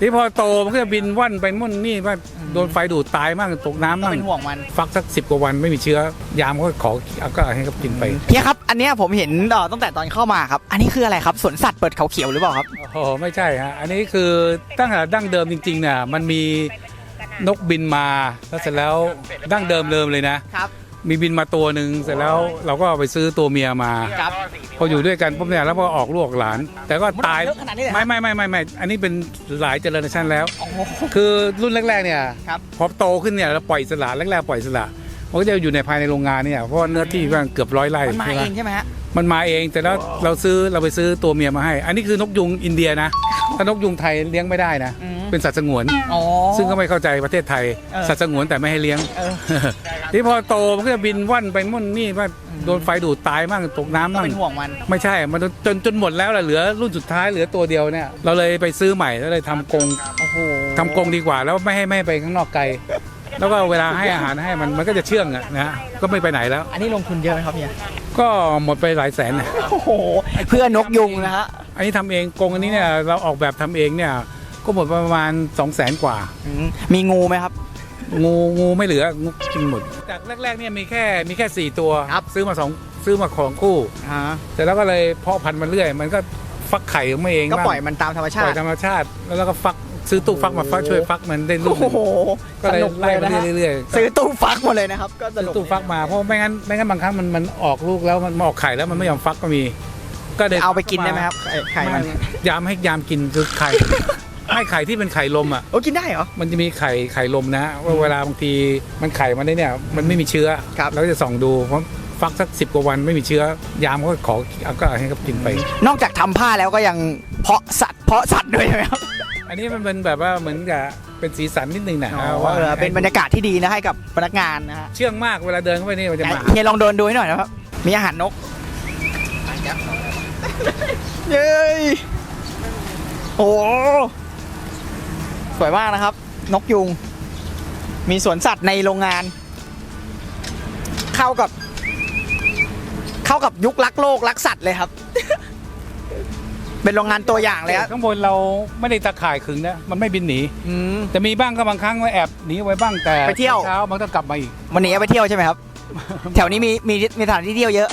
ที่พอโตมันก็จะบินว่อนไปมุ่นนี่ว่าโดนไฟดูดตายมั่งตกน้ำก็มั่งเป็นห่วงมัน ฟักสักสิบกว่าวันไม่มีเชื้อ ยามก็ขอเอาก็ให้เขากินไปเฮียครับ อันเนี้ยผมเห็นเอ่อตั้งแต่ตอนเข้ามาครับ อันนี้คืออะไรครับสวนสัตว์เปิดเขาเขียวหรือเปล่าครับ โอ้โหไม่ใช่ฮะอันนี้คือตั้งแต่ดั้งเดิมจริงๆเนี่ยมันมีนกบินมาแล้วเสร็จแล้วดั้งเดิมเดิมเลยนะครับ มีบินมาตัวหนึ่งเสร็จแล้วเราก็เอาไปซื้อตัวเมียมา ครับ พออยู่ด้วยกันปุ๊บเนี่ยแล้วพอออกลูกออกหลาน แต่ก็ตายมันเยอะขนาดนี้เลยเหรอ ไม่ไม่ไม่ไม่ไม่อันนี้เป็นหลายเจริญชันแล้ว โอ้โห คือรุ่นแรกๆเนี่ยครับ พอโตขึ้นเนี่ยเราปล่อยอิสละแรกๆปล่อยอิสละมันก็จะอยู่ในภายในโรงงานเนี่ยเพราะว่าเนื้อที่มันเกือบร้อยไร่มันมาใช่ไหเองใช่ไหมฮะ มันมาเองแต่แล้วเราซื้อเราไปซื้อตัวเมียมาให้ อันนี้คือนกยุงอินเดียนะถ้านกยุงไทยเลี้ยงไม่ได้นะ อืม เป็นสัตว์สงวน อ๋อ ซึ่งก็ไม่เข้าใจประเทศไทย เออ สัตว์สงวนแต่ไม่ให้เลี้ยง เออ ที่พอโตมันก็จะบินว่อนไปมุ่นนี่ว่าโดนไฟดูดตายมั่งตกน้ำก็มั่งเป็นห่วงมัน ไม่ใช่ มันจนจนหมดแล้วแหละเหลือรุ่นสุดท้ายเหลือตัวเดียวเนี่ยเราเลยไปซื้อใหม่แล้วเลยทำกรงโอ้โหทำกรงดีกว่า แล้วไม่ให้ไม่ให้ไปข้างนอกไกล แล้วก็เวลาให้อาหารให้มันมันก็จะเชื่องอะนะฮะก็ไม่ไปไหนแล้ว อันนี้ลงทุนเยอะไหมครับเฮียก็หมดไปหลายแสนนะโอ้โห เพื่อนกยุงนะฮะ อันนี้ทำเองกรงอันนี้เนี่ยเราออกแบบทำเองเนี่ยก็หมดประมาณ 2 0 0แสนกว่าอืมมีงูไหมครับ งูงูไม่เหลืองูกินหมดจากแรกๆเนี่ยมีแค่มีแค่สี่ตัวครับ ซื้อมาสองซื้อมาของคู่อ่าแต่แล้วก็เลยเพาะพันธุ์มันเรื่อย มันก็ฟักไข่ของมันเองก็บ้างปล่อยมันตามธรรมชาปล่อติ ยธรรมชาติ แล้วเราก็ฟักซื้อตู้ฟักมาฟักช่วยฟักมันได้ลูโอ้กโหก็เลยสนุกไล่เลยมานะฮะเรื่อยๆซื้อตู้ฟักมาเลยนะครับ ก็สซื้อนุกตู้ฟักมาเพราะไม่งั้นไม่งั้นบางครั้งมันมันออกลูกแล้วมันออกไข่แล้วมันไม่ยอมฟักก็มี ก็เลยเอาไปกินได้ไหมครับไข่ไข่มัน ยามให้ยามกินคือไข่ ให้ไข่ที่เป็นไข่ลมอะ โอ้กินได้เหรอ มันจะมีไข่ไข่ลมนะว่าเวลาบางทีมันไข่มันได้เนี่ยมันไม่มีเชื้อครับ เราก็จะส่องดูเพราะฟักสักสิบกว่าวันไม่มีเชื้อ ยามก็ขอเอาก็ให้เขากินไป นอกจากทำผ้าแล้วก็ยังเพาะสัตว์เพาะสัตว์ด้วยใช่ไหมครับอันนี้มันเป็นแบบว่าเหมือนกับเป็นสีสันนิดนึงนะอ๋อว่าเออเป็นบรรยากาศที่ดีนะให้กับพนักงานนะฮะเชื่องมากเวลาเดินเข้าไปนี่มันจะมา เฮียลองเดินดูให้หน่อยนะครับ มีอาหารนกเย้ยโอ้โห สวยมากนะครับ นกยุง มีสวนสัตว์ในโรงงาน เข้ากับ เข้ากับยุครักโลกรักสัตว์เลยครับ เป็นโรงงานตัวอย่างเลยครับข้างบนเราไม่ได้ตะข่ายขึงนะมันไม่บินหนีอืมจะมีบ้างก็บางครั้งว่าแอบหนีไว้บ้างแต่ไปเที่ยว เช้ามันก็กลับมาอีก วันนี้เอาไปเที่ยวใช่ไหมครับ แถวนี้มีมีมีสถานที่เที่ยวเยอะ